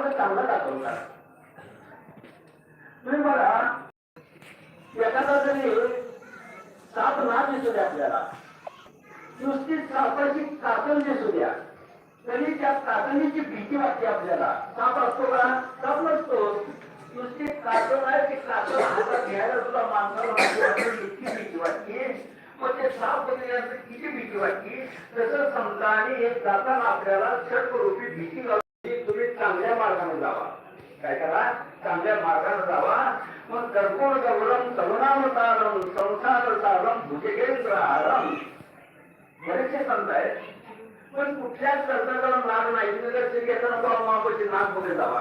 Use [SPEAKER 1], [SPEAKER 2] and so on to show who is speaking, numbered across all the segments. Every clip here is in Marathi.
[SPEAKER 1] मार्ग चांगलं दाखवतात तुम्ही बघा एखादा जरी साप नाच दिसू द्या आपल्याला नुसती सापाची कातण दिसू द्या तरी त्या कातणीची भीती वाटते आपल्याला. साप असतो का? साप नसतो. नुसती कातण आहे ती कातण हातात घ्यायला सुद्धा माणसाला इतकी भीती वाटते. मग ते साप बघितल्यानंतर किती भीती वाटते? तसं समजा आणि एक जाताना आपल्याला रूपी भीती लावली तुम्ही चांगल्या मार्गाने जावा काय करा चांगल्या मार्गाने जावा. मग कर्पूर गौरम तरुणावतारम संसार सारम भुजगेंद्र आरम बरेचसे संत आहेत. पण कुठल्याच संतांना नाग नाही. तुम्ही जर श्री घेताना बाबा मापाची नाग पुढे जावा.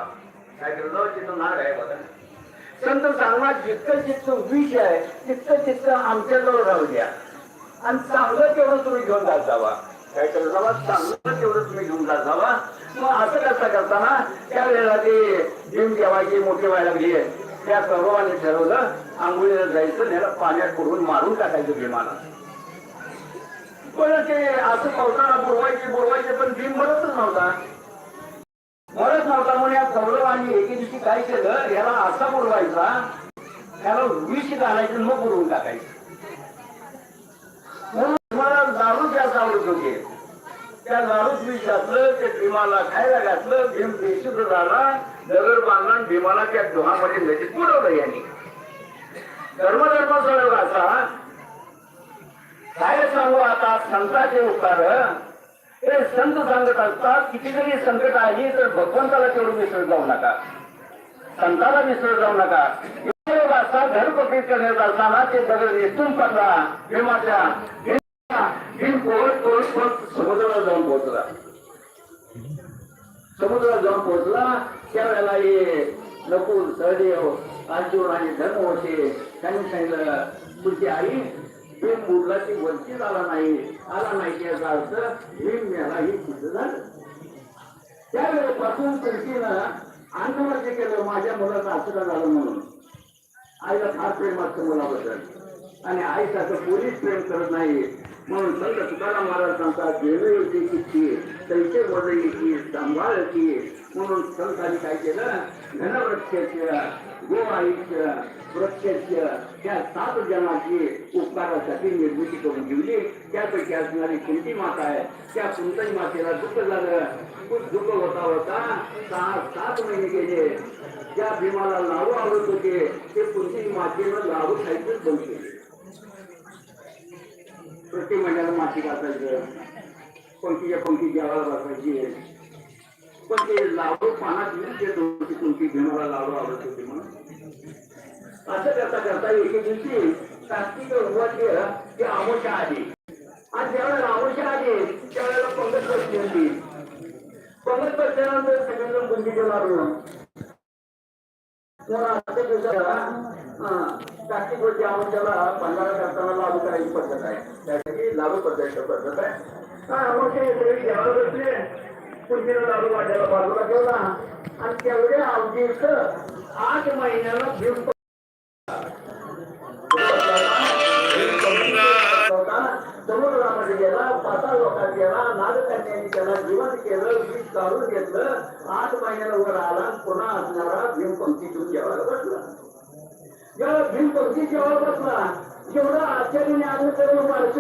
[SPEAKER 1] काय करत तिथं नाग आहे बघा. संत सांगणार जितकं जितकं विष आहे तितकं तितकं आमच्याजवळ राहू द्या. आणि चांगलं तेवढं तुम्ही घेऊन जात जावा. काय जावा चांगलं तेवढं तुम्ही घेऊन जावा मग असं कसं करताना त्यावेळेला ते भीम देवाची मोठी व्हायला लागली त्या सर्वांनी ठरवलं आंघोळीला जायचं त्याला पाण्यात बुडवून मारून टाकायचं भीमाला पण ते असं पावसाला बुडवायचे बुडवायचे पण भीम मरतच नव्हता मरत नव्हता म्हणून या कौरवांनी एके दिवशी काय केलं याला असा बुडवायचा त्याला विष घालायचं मग बुडवून टाकायचं. म्हणून तुम्हाला दारू जास्त आवडत होते त्या दारूच मी घातलं ते भीमाला खायला घातलं भीम बेशुद्ध झाला. दगड बांधला भीमाला त्या दोहामध्ये नदीत बुडवलं यांनी. धर्मधर्म सळग असा. काय सांगू आता? संतांचे उपकार. हे संत सांगत असतात किती जरी संकट आली तर भगवंताला तेवढं विसरत जाऊ नका. संताला विसरत जाऊ नका. योग घर धर्मपीठ करण्यात असताना ते दगड निसटून पडला. भीमाच्या भीम पोहत पोहत पोहत समुद्राला जाऊन पोहोचला समुद्रात जाऊन पोहोचला. त्यावेळेला हे नकुल सहदेव अर्जुन आणि धनवशे त्यांनी सांगितलं तुझी आई भीम बुडला ती वंचित आला नाही आला नाही याचा अर्थ भीम मेला ही सिद्ध झालं. त्यावेळेपासून तुळशीनं अंगवर्ती केलं माझ्या मुलाचं असं झालं म्हणून. आईला फार प्रेम असतं मुलाबद्दल. आणि आईसारखं पोलीस प्रेम करत नाही. म्हणून संत तुकाराम महाराज सांगतात गेले होते किती तैसे सांभाळ सांभाळची म्हणून संतांनी काय केलं? गो आयुष्य वृक्षाच त्या सात जनाची उपकारासाठी निर्मिती करून ठेवली. त्यापैकी असणारी कुंती माता आहे. त्या कुंती मातेला दुःख झालं. खूप दुःख होता होता. सहा सात महिने गेले. त्या भीमाला लाडू आवडत होते. ते कुंती मातेनं लाडू खायचंच बंद केले. प्रत्येक महिन्याला माती घासायचं. पंक्तीच्या पंक्ती जेवायला बसायची पण ते लाडू पानात येऊन देत होती कोणती भीमाला लाडू आवडत होते म्हणून. असं करता करता एके दिवशी कार्तिक उभारले ते आमोशा आली. आणि ज्यावेळेला आमोशा आले त्यावेळेला पंगत बसली होती. पंगत बसल्यानंतर सगळेजण बुंदीचे लाडू तर असं दिवसाला कार्तिक आपण त्याला भंडारा करताना लागू करायची पद्धत आहे. त्यासाठी लागू पद्धत पद्धत आहे. मग आमोशा सगळे बसले. पुढीला लाडू वाटायला बाजूला ठेवला. आणि तेवढ्या अवधीच आठ महिन्याला घेऊन समुद्रामध्ये गेला पाचा लोकात गेला नागकन्यांनी त्याला जीवन केलं वीज काढून घेतलं. आठ महिन्याला वर आला पुन्हा असणारा भीम पंक्तीतून जेवायला बसला. या भीम पंक्ती जेव्हा बसला जेवढा आश्चर्याने आम्ही तर माणसे